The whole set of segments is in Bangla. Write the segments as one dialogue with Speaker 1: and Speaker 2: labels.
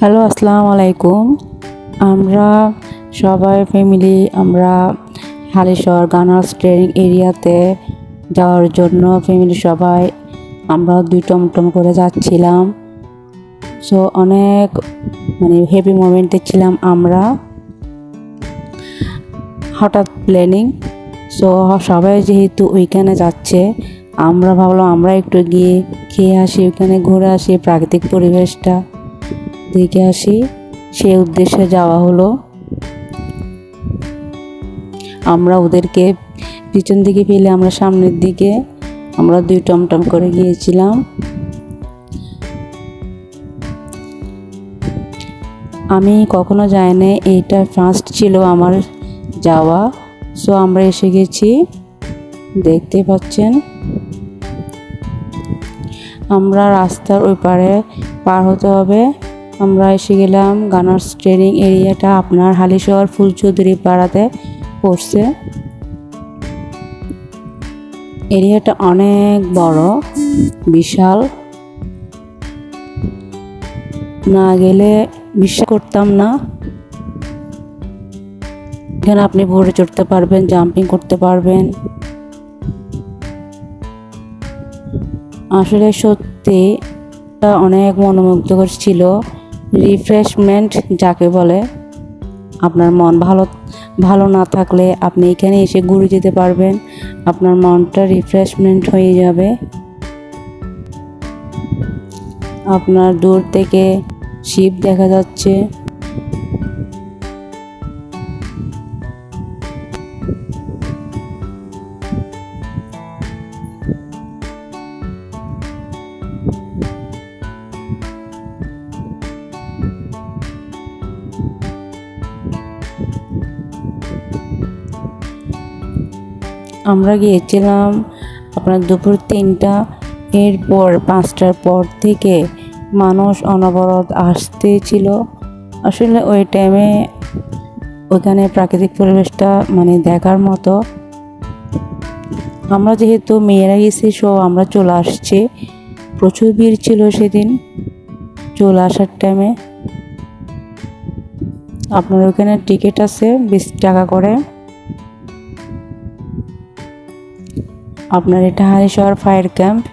Speaker 1: হ্যালো আসসালামু আলাইকুম আমরা সবাই ফ্যামিলি আমরা হালিশহর গানার্স ট্রেনিং এরিয়াতে যাওয়ার জন্য ফ্যামিলি সবাই, আমরা দুই টমটম করে যাচ্ছিলাম। সো অনেক মানে হেভি মোমেন্টে ছিলাম আমরা। হঠাৎ প্ল্যানিং সো সবাই যেহেতু ওইখানে যাচ্ছে আমরা ভাবলাম আমরা একটু গিয়ে খেয়ে আসি, ওখানে ঘুরে আসি প্রাকৃতিক পরিবেশটা। দেখে আসি সে উদ্দেশ্যে যাওয়া হলো। আমরা ওদেরকে পিছন দিকে ফেলে আমরা সামনের দিকে আমরা দুই টমটম করে গিয়েছিলাম। আমি কখনো যাই না এইটা ফার্স্ট ছিল আমার যাওয়া। সো আমরা এসে গেছি। দেখতে পাচ্ছেন আমরা রাস্তার ওই পারে পার হতে হবে। আমরা এসে গেলাম গানার্স ট্রেনিং এরিয়াটা আপনার হালিশহর ফুলচৌধুরী পাড়াতে পড়ছে। এরিয়াটা অনেক বড়, বিশাল। না গেলে বিশ্বাস করতাম না। এখানে আপনি ভোরে চড়তে পারবেন, জাম্পিং করতে পারবেন। আসলে সত্যি অনেক মনোমুগ্ধকর ছিল। রিফ্রেশমেন্ট যাকে বলে, আপনার মন ভালো ভালো না থাকলে আপনি এখানে এসে ঘুরে যেতে পারবেন। আপনার মনটা রিফ্রেশমেন্ট হয়ে যাবে। আপনার দূর থেকে শিব দেখা যাচ্ছে। আমরা গিয়েছিলাম আপনার দুপুর তিনটা, এরপর পাঁচটার পর থেকে মানুষ অনবরত আসতে ছিল আসলে ওই টাইমে ওখানে প্রাকৃতিক পরিবেশটা মানে দেখার মতো। আমরা যেহেতু মেয়েরা গেছি সো আমরা চলে আসছি। প্রচুর ভিড় ছিল সেদিন, চলে আসার টাইমে আপনার ওখানে টিকিট আছে, বিশ টাকা করে। আপনার এটা হারিশহর ফায়ার ক্যাম্প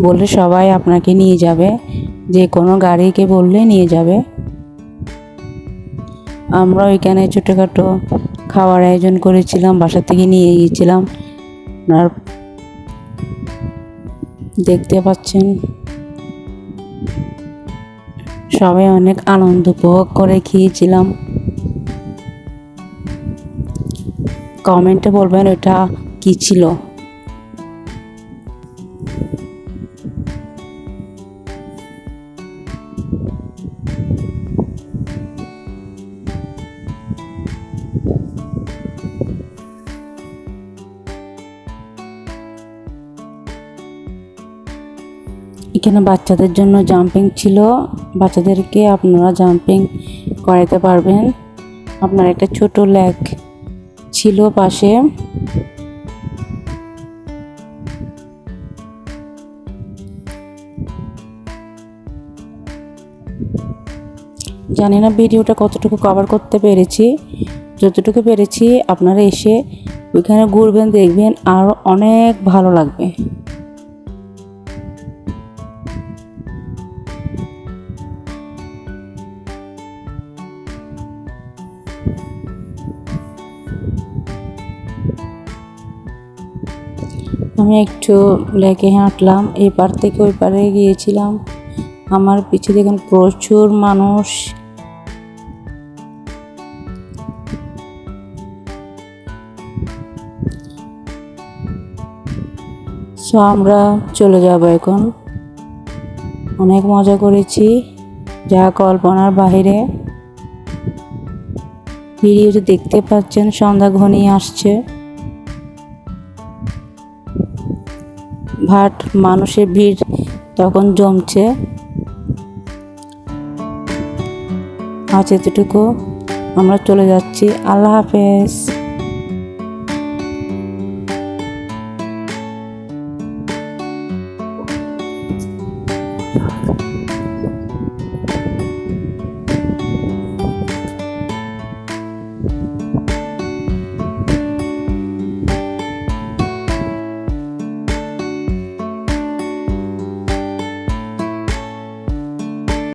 Speaker 1: বললে সবাই আপনাকে নিয়ে যাবে। যে কোনো গাড়িকে বললে নিয়ে যাবে। আমরা ওইখানে ছোটোখাটো খাওয়ার আয়োজন করেছিলাম, বাসা থেকে নিয়ে গিয়েছিলাম। আপনার দেখতে পাচ্ছেন? সবাই অনেক আনন্দ উপভোগ করে খেয়েছিলাম। কমেন্টে বলবেন ওটা কি ছিল? এখানে বাচ্চাদের জন্য জাম্পিং ছিল। বাচ্চাদেরকে আপনারা জাম্পিং করাতে পারবেন। আপনার একটা ছোট লেক ছিল পাশে। জানি না ভিডিওটা কতটুকু কভার করতে পেরেছি। যতটুকু পেরেছি আপনারা এসে ওইখানে ঘুরবেন, দেখবেন আর অনেক ভালো লাগবে। আমি একটু লেকে হাঁটলাম, এপার থেকে ওই পারে গিয়েছিলাম। আমার পিছে দেখুন প্রচুর মানুষ সো আমরা চলে যাব এখন। অনেক মজা করেছি, যা কল্পনার বাহিরে। ভিডিওতে দেখতে পাচ্ছেন সন্ধ্যা ঘনিয়ে আসছে। ভাট মানুষের ভিড় তখন জমছে। আজ এতটুকু, আমরা চলে যাচ্ছি। আল্লাহ হাফেজ। 哪